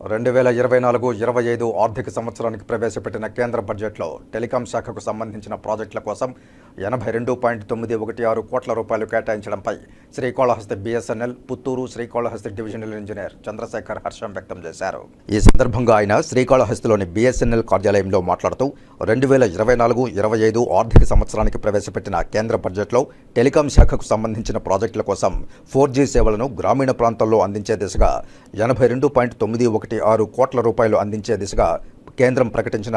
రెండు వేల ఇరవై నాలుగు ఇరవై ఐదు ఆర్థిక సంవత్సరానికి ప్రవేశపెట్టిన కేంద్ర బడ్జెట్లో టెలికాం శాఖకు సంబంధించిన ప్రాజెక్టుల కోసం ఎనభై రెండు పాయింట్ తొమ్మిది ఒకటి ఆరు కోట్ల రూపాయలు కేటాయించడంపై Srikalahasti BSNL Puttur Srikalahasti divisional engineer Chandrasekhar హర్షం వ్యక్తం చేశారు. ఈ సందర్భంగా ఆయన శ్రీకాళహస్తిలోని బీఎస్ఎన్ఎల్ కార్యాలయంలో మాట్లాడుతూ రెండు వేల ఇరవై నాలుగు ఇరవై ఐదు ఆర్థిక సంవత్సరానికి ప్రవేశపెట్టిన కేంద్ర బడ్జెట్లో టెలికాం శాఖకు సంబంధించిన ప్రాజెక్టుల కోసం ఫోర్ జీ సేవలను గ్రామీణ ప్రాంతాల్లో అందించే దిశగా ఎనభై రెండు పాయింట్ తొమ్మిది ఒకటి ఆరు కోట్ల రూపాయలు అందించే దిశగా కేంద్రం ప్రకటించిన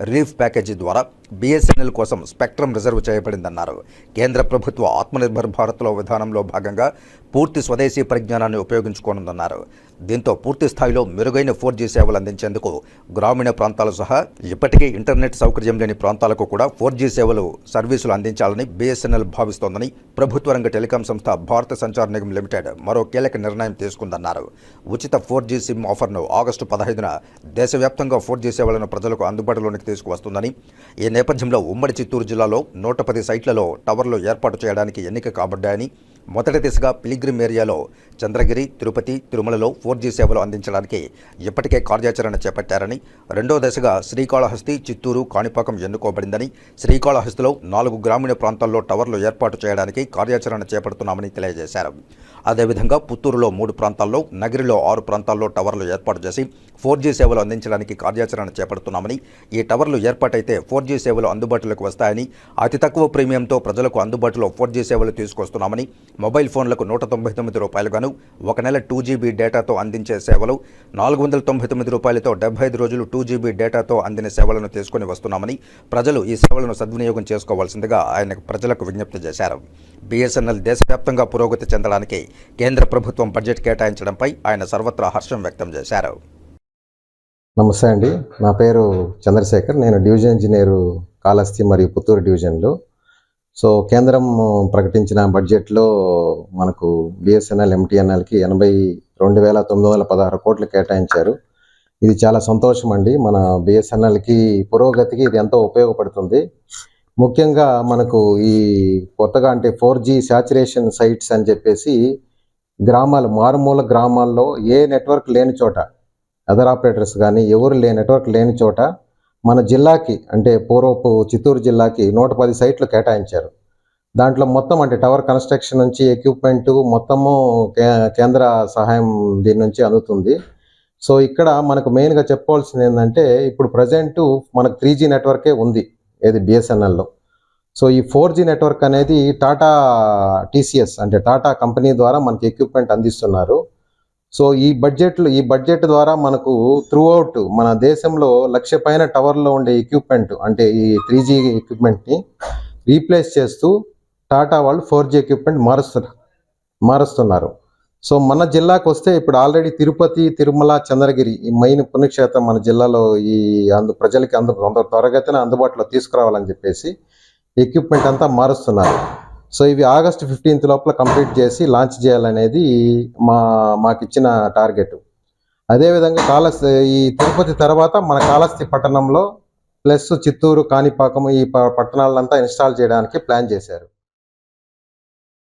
రిలీఫ్ ప్యాకేజీ ద్వారా బీఎస్ఎన్ఎల్ కోసం స్పెక్ట్రం రిజర్వ్ చేయబడిందన్నారు. కేంద్ర ప్రభుత్వ ఆత్మనిర్భర్ భారత్లో విధానంలో భాగంగా పూర్తి స్వదేశీ పరిజ్ఞానాన్ని ఉపయోగించుకోనుందన్నారు. దీంతో పూర్తి స్థాయిలో మెరుగైన ఫోర్ జీ సేవలు అందించేందుకు గ్రామీణ ప్రాంతాలు సహా ఇప్పటికే ఇంటర్నెట్ సౌకర్యం లేని ప్రాంతాలకు కూడా ఫోర్ జీ సేవలు సర్వీసులు అందించాలని బీఎస్ఎన్ఎల్ భావిస్తోందని ప్రభుత్వ రంగ టెలికాం సంస్థ భారత సంచార్ నిగమ్ లిమిటెడ్ మరో కీలక నిర్ణయం తీసుకుందన్నారు. ఉచిత ఫోర్ జీ సిమ్ ఆఫర్ను ఆగస్టు పదహైదున దేశవ్యాప్తంగా ఫోర్ జీ సేవలను ప్రజలకు అందుబాటులోనికి తీసుకువస్తుందని. ఈ నేపథ్యంలో ఉమ్మడి చిత్తూరు జిల్లాలో నూట పది సైట్లలో టవర్లు ఏర్పాటు చేయడానికి ఎన్నిక కాబడ్డాయని మొదటి దిశగా పిలిగ్రిమ్ ఏరియాలో చంద్రగిరి తిరుపతి తిరుమలలో ఫోర్ జీ సేవలు అందించడానికి ఇప్పటికే కార్యాచరణ చేపట్టారని రెండో దశగా శ్రీకాళహస్తి చిత్తూరు కాణిపాకం ఎన్నుకోబడిందని శ్రీకాళహస్తిలో నాలుగు గ్రామీణ ప్రాంతాల్లో టవర్లు ఏర్పాటు చేయడానికి కార్యాచరణ చేపడుతున్నామని తెలియజేశారు. అదేవిధంగా పుత్తూరులో మూడు ప్రాంతాల్లో నగిరిలో ఆరు ప్రాంతాల్లో టవర్లు ఏర్పాటు చేసి ఫోర్ జీ సేవలు అందించడానికి కార్యాచరణ చేపడుతున్నామని ఈ టవర్లు ఏర్పాటైతే ఫోర్ జీ సేవలు అందుబాటులోకి వస్తాయని అతి తక్కువ ప్రీమియంతో ప్రజలకు అందుబాటులో ఫోర్ జీ సేవలు తీసుకొస్తున్నామని మొబైల్ ఫోన్లకు నూట తొంభై తొమ్మిది రూపాయలుగాను ఒక నెల టూ జీబీ డేటాతో అందించే సేవలు నాలుగు వందల తొంభై తొమ్మిది రూపాయలతో డెబ్బై ఐదు రోజులు టూ జీబీ డేటాతో అందిన సేవలను తీసుకుని వస్తున్నామని ప్రజలు ఈ సేవలను సద్వినియోగం చేసుకోవాల్సిందిగా ఆయన ప్రజలకు విజ్ఞప్తి చేశారు. బీఎస్ఎన్ఎల్ దేశవ్యాప్తంగా పురోగతి చెందడానికి కేంద్ర ప్రభుత్వం బడ్జెట్ కేటాయించడంపై ఆయన సర్వత్రా హర్షం వ్యక్తం చేశారు. నమస్తే అండి. నా పేరు చంద్రశేఖర్. నేను డివిజన్ ఇంజనీరు కాళహస్తి మరియు పుత్తూరు డివిజన్లో సో కేంద్రం ప్రకటించిన బడ్జెట్లో మనకు బిఎస్ఎన్ఎల్ ఎంటీఎన్ఎల్కి ఎనభై రెండు వేల తొమ్మిది వందల పదహారు కోట్లు కేటాయించారు. ఇది చాలా సంతోషం అండి. మన బిఎస్ఎన్ఎల్కి పురోగతికి ఇది ఎంతో ఉపయోగపడుతుంది. ముఖ్యంగా మనకు ఈ కొత్తగా అంటే ఫోర్ జీ శాచురేషన్ సైట్స్ అని చెప్పేసి గ్రామాలు మారుమూల గ్రామాల్లో ఏ నెట్వర్క్ లేని చోట అదర్ ఆపరేటర్స్ కానీ ఎవరు లేని నెట్వర్క్ లేని చోట మన జిల్లాకి అంటే పూర్వపు చిత్తూరు జిల్లాకి నూట పది సైట్లు కేటాయించారు. దాంట్లో మొత్తం అంటే టవర్ కన్స్ట్రక్షన్ నుంచి ఎక్విప్మెంట్ మొత్తము కే కేంద్ర సహాయం దీని నుంచి అందుతుంది. సో ఇక్కడ మనకు మెయిన్గా చెప్పుకోవాల్సింది ఏంటంటే ఇప్పుడు ప్రజెంట్ మనకు త్రీ జీ నెట్వర్కే ఉంది ఏది బిఎస్ఎన్ఎల్లో సో ఈ ఫోర్ జీ నెట్వర్క్ అనేది టాటా టీసీఎస్ అంటే టాటా కంపెనీ ద్వారా మనకి ఎక్విప్మెంట్ అందిస్తున్నారు. సో ఈ బడ్జెట్లు ఈ బడ్జెట్ ద్వారా మనకు త్రూ అవుట్ మన దేశంలో లక్ష పైన టవర్లో ఉండే ఎక్విప్మెంట్ అంటే ఈ త్రీ జీ ఎక్విప్మెంట్ని రీప్లేస్ చేస్తూ టాటా వాళ్ళు ఫోర్ జీ ఎక్విప్మెంట్ మారుస్తున్నారు మారుస్తున్నారు. సో మన జిల్లాకు వస్తే ఇప్పుడు ఆల్రెడీ తిరుపతి తిరుమల చంద్రగిరి ఈ మెయిన్ పుణ్యక్షేత్రం మన జిల్లాలో ఈ అందు ప్రజలకి అందు త్వరగతిన అందుబాటులో తీసుకురావాలని చెప్పేసి ఎక్విప్మెంట్ అంతా మారుస్తున్నారు. సో ఇవి ఆగస్ట్ ఫిఫ్టీన్త్ లోపల కంప్లీట్ చేసి లాంచ్ చేయాలనేది మా మాకు ఇచ్చిన టార్గెట్ అదేవిధంగా కాళహస్తి ఈ తిరుపతి తర్వాత మన కాళహస్తి పట్టణంలో ప్లస్ చిత్తూరు కాణిపాకం ఈ ప- పట్టణాలంతా ఇన్స్టాల్ చేయడానికి ప్లాన్ చేశారు.